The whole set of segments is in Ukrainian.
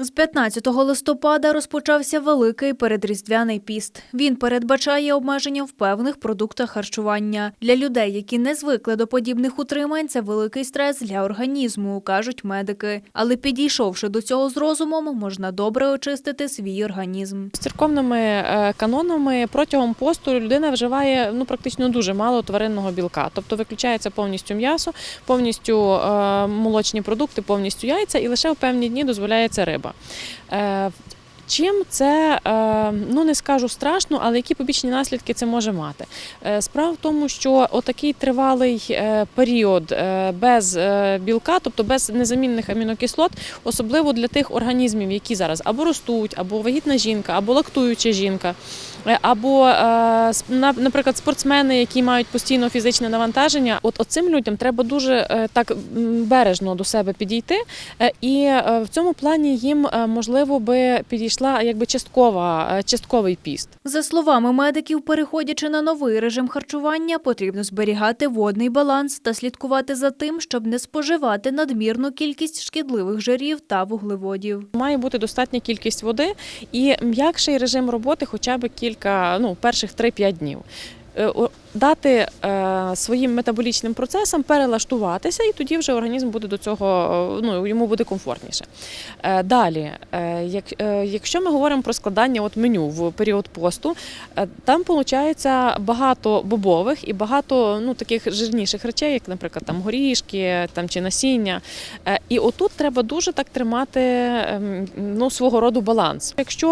З 15 листопада розпочався великий передріздвяний піст. Він передбачає обмеження в певних продуктах харчування. Для людей, які не звикли до подібних утримань, це великий стрес для організму, кажуть медики. Але підійшовши до цього з розумом, можна добре очистити свій організм. З церковними е, канонами протягом посту людина вживає ну практично дуже мало тваринного білка, тобто виключається повністю м'ясо, повністю е, молочні продукти, повністю яйця, і лише в певні дні дозволяється риба. Е, Чим це е, ну не скажу страшно, але які побічні наслідки це може мати? Е, Справа в тому, що отакий тривалий е, період без білка, тобто без незамінних амінокислот, особливо для тих організмів, які зараз або ростуть, або вагітна жінка, або лактуюча жінка, або, наприклад, спортсмени, які мають постійно фізичне навантаження. От оцим людям треба дуже так бережно до себе підійти. І в цьому плані їм можливо би підійшла якби часткова, е, частковий піст. За словами медиків, переходячи на новий режим харчування, потрібно зберігати водний баланс та слідкувати за тим, щоб не споживати надмірну кількість шкідливих жирів та вуглеводів. Має бути достатня кількість води і м'якший режим роботи хоча б кілька, ну, перших 3-5 днів. Дати е, своїм метаболічним процесам перелаштуватися, і тоді вже організм буде до цього, е, ну йому буде комфортніше. Е, далі, як, якщо ми говоримо про складання от меню в період посту, там виходить багато бобових і багато ну, таких жирніших речей, як, наприклад, там горішки там, чи насіння. І отут треба дуже так тримати ем, ну, свого роду баланс. Якщо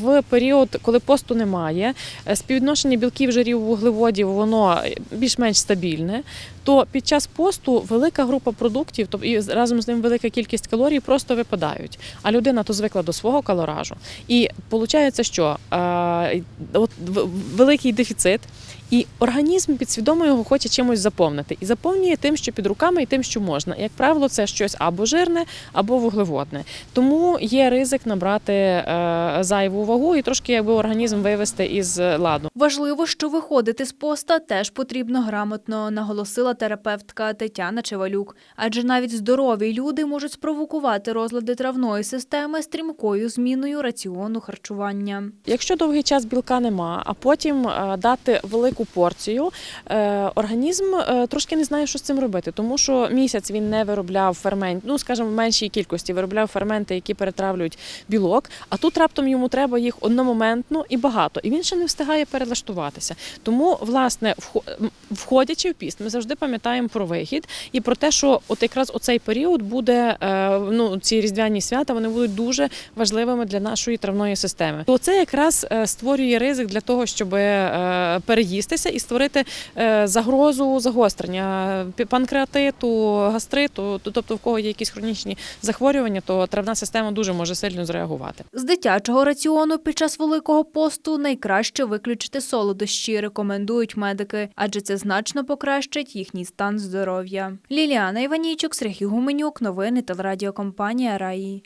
в період, коли посту немає, співвідношення білків, жирів, вуглеводів воно більш-менш стабільне, то під час посту велика група продуктів, тобто і разом з ним велика кількість калорій просто випадають. А людина то звикла до свого калоражу. І виходить, що е, от великий дефіцит. І організм підсвідомо його хоче чимось заповнити. І заповнює тим, що під руками, і тим, що можна. Як правило, це щось або жирне, або вуглеводне. Тому є ризик набрати е, зайву вагу і трошки якби організм вивести із ладу. Важливо, що виходити з поста теж потрібно грамотно, наголосила терапевтка Тетяна Чевалюк. Адже навіть здорові люди можуть спровокувати розлади травної системи стрімкою зміною раціону харчування. Якщо довгий час білка нема, а потім е, дати велику порцію, е, організм е, трошки не знає, що з цим робити, тому що місяць він не виробляв фермент, ну скажімо, в меншій кількості виробляв ферменти, які перетравлюють білок. А тут раптом йому треба їх одномоментно і багато, і він ще не встигає перелаштуватися. Тому, власне, вхо- входячи в піст, ми завжди пам'ятаємо про вихід і про те, що от якраз оцей період буде е, ну ці різдвяні свята, вони будуть дуже важливими для нашої травної системи. То це якраз створює ризик для того, щоб е, переїстися і створити е, загрозу загострення пі- панкреатиту, гастриту. Тобто, в кого є якісь хронічні захворювання, то травна система дуже може сильно зреагувати. З дитячого раціону під час великого посту найкраще виключити солодощі, рекомендують медики, адже це значно покращить їхній стан здоров'я. Ліліана Іванійчук, Сергій Гуменюк, новини телерадіокомпанія Раї.